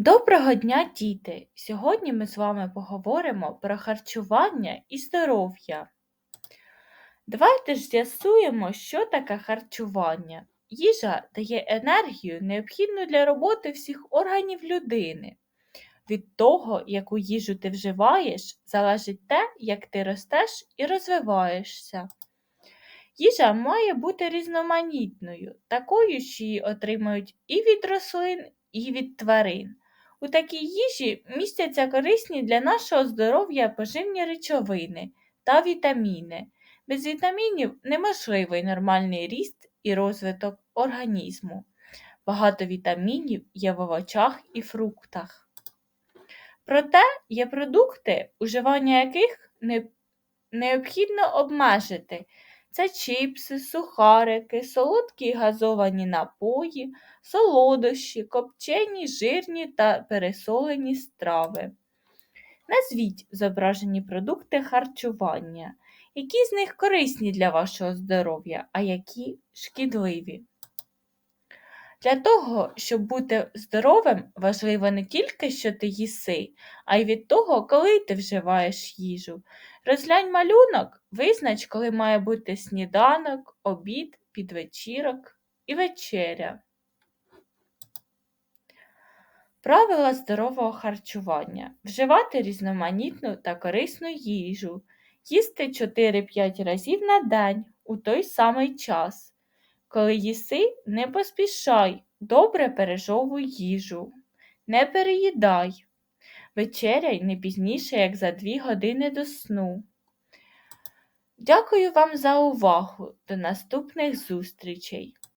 Доброго дня, діти! Сьогодні ми з вами поговоримо про харчування і здоров'я. Давайте ж з'ясуємо, що таке харчування. Їжа дає енергію, необхідну для роботи всіх органів людини. Від того, яку їжу ти вживаєш, залежить те, як ти ростеш і розвиваєшся. Їжа має бути різноманітною, такою, що її отримують і від рослин, і від тварин. У такій їжі містяться корисні для нашого здоров'я поживні речовини та вітаміни. Без вітамінів неможливий нормальний ріст і розвиток організму. Багато вітамінів є в овочах і фруктах. Проте є продукти, уживання яких не- необхідно обмежити. Це чіпси, сухарики, солодкі газовані напої, солодощі, копчені, жирні та пересолені страви. Назвіть зображені продукти харчування, які з них корисні для вашого здоров'я, а які шкідливі. Для того, щоб бути здоровим, важливо не тільки, що ти їси, а й від того, коли ти вживаєш їжу. Розглянь малюнок, визнач, коли має бути сніданок, обід, підвечірок і вечеря. Правила здорового харчування. Вживати різноманітну та корисну їжу. Їсти 4-5 разів на день у той самий час. Коли їси, не поспішай, добре пережовуй їжу. Не переїдай. Вечеряй не пізніше, як за дві години до сну. Дякую вам за увагу. До наступних зустрічей!